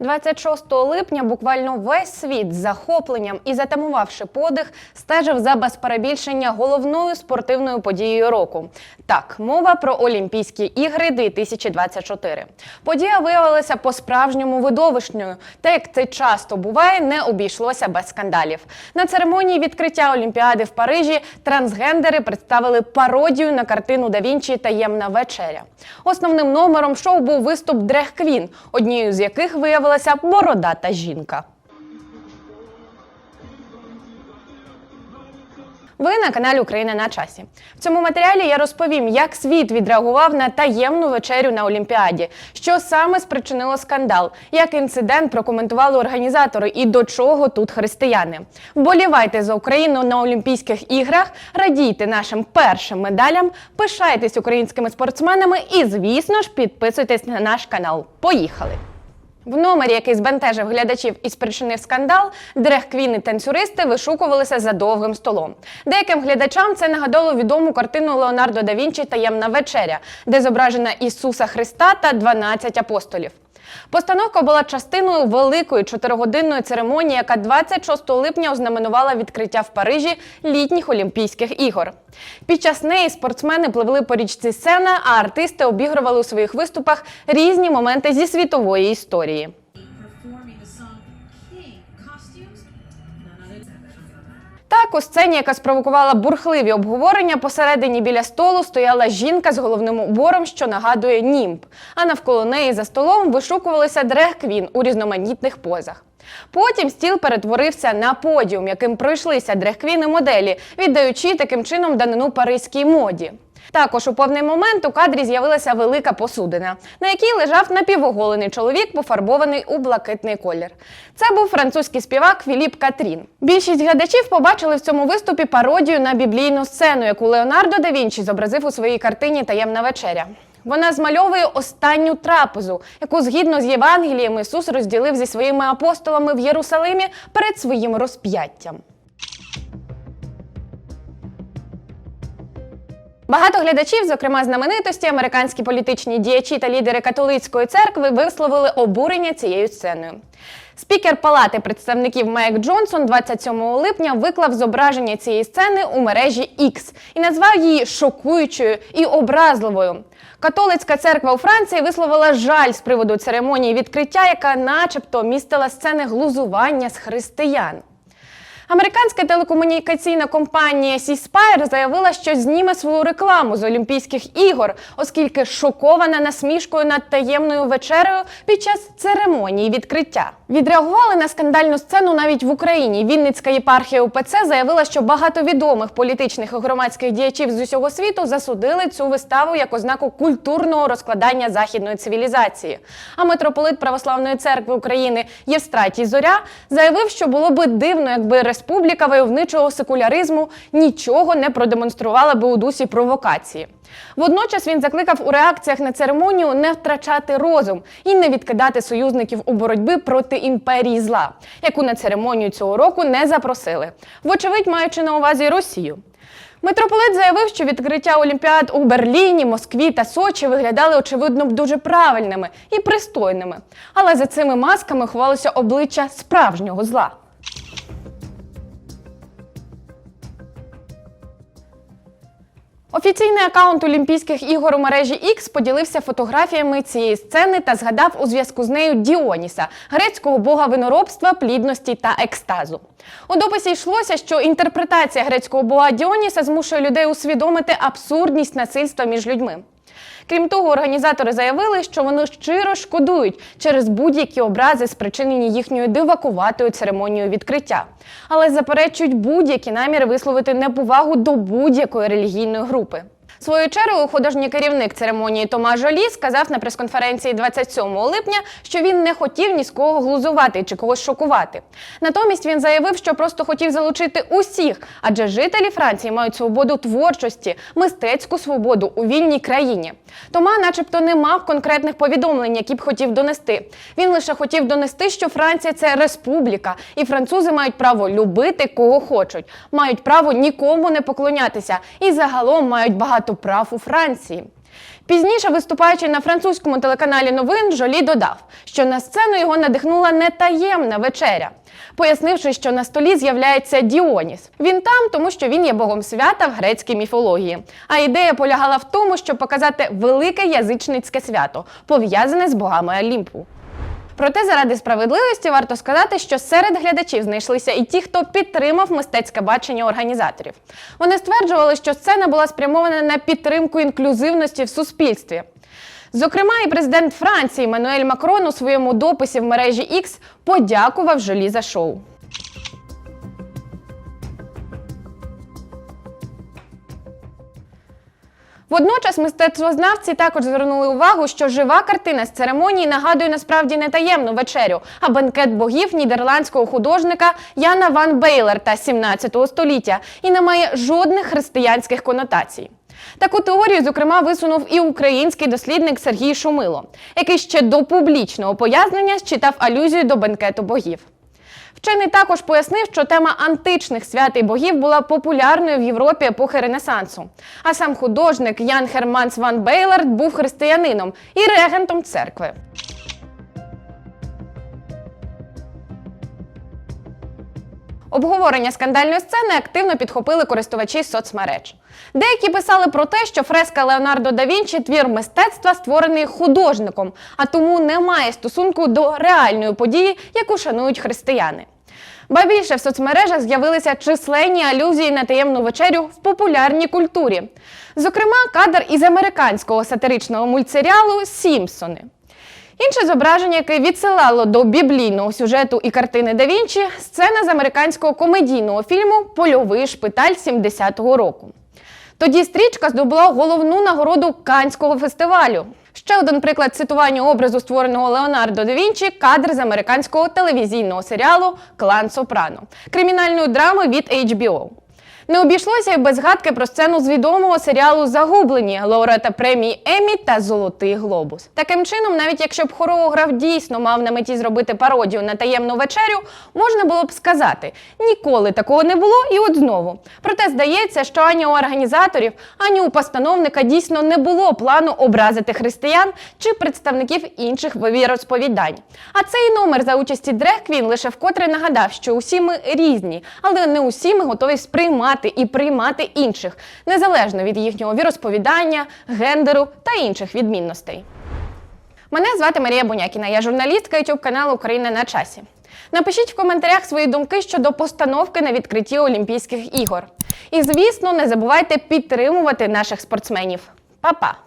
26 липня буквально весь світ з захопленням і затамувавши подих, стежив за без перебільшення головною спортивною подією року. Так, мова про Олімпійські ігри 2024. Подія виявилася по-справжньому видовищною, та як це часто буває, не обійшлося без скандалів. На церемонії відкриття Олімпіади в Парижі трансгендери представили пародію на картину Да Вінчі Таємна вечеря. Основним номером шоу був виступ Дрех Квін, однією з яких виявилася бородата жінка. Ви на каналі Україна на часі. В цьому матеріалі я розповім, як світ відреагував на таємну вечерю на Олімпіаді, що саме спричинило скандал, як інцидент прокоментували організатори і до чого тут християни. Вболівайте за Україну на Олімпійських іграх, радійте нашим першим медалям, пишайтесь українськими спортсменами і, звісно ж, підписуйтесь на наш канал. Поїхали! В номері, який збентежив глядачів і спричинив скандал, дрехквіни танцюристи вишукувалися за довгим столом. Деяким глядачам це нагадало відому картину Леонардо да Вінчі Таємна вечеря, де зображена Ісуса Христа та 12 апостолів. Постановка була частиною великої чотиригодинної церемонії, яка 26 липня ознаменувала відкриття в Парижі літніх Олімпійських ігор. Під час неї спортсмени пливли по річці Сена, а артисти обігрували у своїх виступах різні моменти зі світової історії. Так, у сцені, яка спровокувала бурхливі обговорення, посередині біля столу стояла жінка з головним убором, що нагадує німб. А навколо неї за столом вишукувалися дрег-квін у різноманітних позах. Потім стіл перетворився на подіум, яким пройшлися дрег-квіни моделі, віддаючи таким чином данину паризькій моді. Також у певний момент у кадрі з'явилася велика посудина, на якій лежав напівоголений чоловік, пофарбований у блакитний колір. Це був французький співак Філіп Катрін. Більшість глядачів побачили в цьому виступі пародію на біблійну сцену, яку Леонардо да Вінчі зобразив у своїй картині Таємна вечеря. Вона змальовує останню трапезу, яку згідно з Євангелієм Ісус розділив зі своїми апостолами в Єрусалимі перед своїм розп'яттям. Багато глядачів, зокрема знаменитості, американські політичні діячі та лідери католицької церкви, висловили обурення цією сценою. Спікер Палати представників Майк Джонсон 27 липня виклав зображення цієї сцени у мережі X і назвав її шокуючою і образливою. Католицька церква у Франції висловила жаль з приводу церемонії відкриття, яка, начебто, містила сцени глузування з християн. Американська телекомунікаційна компанія C-Spire заявила, що зніме свою рекламу з Олімпійських ігор, оскільки шокована насмішкою над таємною вечерею під час церемонії відкриття. Відреагували на скандальну сцену навіть в Україні. Вінницька єпархія УПЦ заявила, що багато відомих політичних і громадських діячів з усього світу засудили цю виставу як ознаку культурного розкладання західної цивілізації. А митрополит Православної церкви України Євстратій Зоря заявив, що було би дивно, якби республіка войовничого секуляризму нічого не продемонструвала би у дусі провокації. Водночас він закликав у реакціях на церемонію не втрачати розум і не відкидати союзників у боротьбі проти імперії зла, яку на церемонію цього року не запросили, вочевидь маючи на увазі Росію. Митрополит заявив, що відкриття Олімпіад у Берліні, Москві та Сочі виглядали очевидно дуже правильними і пристойними. Але за цими масками ховалося обличчя справжнього зла. Офіційний акаунт Олімпійських ігор у мережі X поділився фотографіями цієї сцени та згадав у зв'язку з нею Діоніса, грецького бога виноробства, плідності та екстазу. У дописі йшлося, що інтерпретація грецького бога Діоніса змушує людей усвідомити абсурдність насильства між людьми. Крім того, організатори заявили, що вони щиро шкодують через будь-які образи, спричинені їхньою дивакуватою церемонією відкриття, але заперечують будь-які наміри висловити неповагу до будь-якої релігійної групи. Свою чергу художній керівник церемонії Тома Жолі сказав на прес-конференції 27 липня, що він не хотів ні з кого глузувати чи когось шокувати. Натомість він заявив, що просто хотів залучити усіх, адже жителі Франції мають свободу творчості, мистецьку свободу у вільній країні. Тома, начебто, не мав конкретних повідомлень, які б хотів донести. Він лише хотів донести, що Франція це республіка, і французи мають право любити кого хочуть, мають право нікому не поклонятися і загалом мають багато прав у Франції. Пізніше, виступаючи на французькому телеканалі новин, Жолі додав, що на сцену його надихнула не таємна вечеря, пояснивши, що на столі з'являється Діоніс. Він там, тому що він є богом свята в грецькій міфології. А ідея полягала в тому, щоб показати велике язичницьке свято, пов'язане з богами Олімпу. Проте, заради справедливості, варто сказати, що серед глядачів знайшлися і ті, хто підтримав мистецьке бачення організаторів. Вони стверджували, що сцена була спрямована на підтримку інклюзивності в суспільстві. Зокрема, і президент Франції Мануель Макрон у своєму дописі в мережі X подякував Жолі за шоу. Водночас мистецтвознавці також звернули увагу, що жива картина з церемонії нагадує насправді не таємну вечерю, а бенкет богів нідерландського художника Яна Ван Бейлерта 17 століття і не має жодних християнських конотацій. Таку теорію, зокрема, висунув і український дослідник Сергій Шумило, який ще до публічного пояснення считав алюзію до бенкету богів. Вчений також пояснив, що тема античних свят і богів була популярною в Європі епохи Ренесансу. А сам художник Ян Херманс Ван Бейлард був християнином і регентом церкви. Обговорення скандальної сцени активно підхопили користувачі соцмереж. Деякі писали про те, що фреска Леонардо да Вінчі твір мистецтва створений художником, а тому не має стосунку до реальної події, яку шанують християни. Ба більше в соцмережах з'явилися численні алюзії на таємну вечерю в популярній культурі. Зокрема, кадр із американського сатиричного мультсеріалу Сімпсони. Інше зображення, яке відсилало до біблійного сюжету і картини Да Вінчі, сцена з американського комедійного фільму Польовий шпиталь 70-го року. Тоді стрічка здобула головну нагороду Канського фестивалю. Ще один приклад цитування образу створеного Леонардо да Вінчі кадр з американського телевізійного серіалу Клан Сопрано кримінальної драми від HBO. Не обійшлося й без згадки про сцену з відомого серіалу Загублені лауреата премії Еммі та Золотий Глобус. Таким чином, навіть якщо б хореограф дійсно мав на меті зробити пародію на таємну вечерю, можна було б сказати: ніколи такого не було, і от знову. Проте здається, що ані у організаторів, ані у постановника дійсно не було плану образити християн чи представників інших віросповідань. А цей номер за участі Дрех Квін лише вкотре нагадав, що усі ми різні, але не усі ми готові сприймати і приймати інших, незалежно від їхнього віросповідання, гендеру та інших відмінностей. Мене звати Марія Бунякіна, я журналістка youtube каналу Україна на часі. Напишіть в коментарях свої думки щодо постановки на відкритті Олімпійських ігор. І, звісно, не забувайте підтримувати наших спортсменів. Па-па!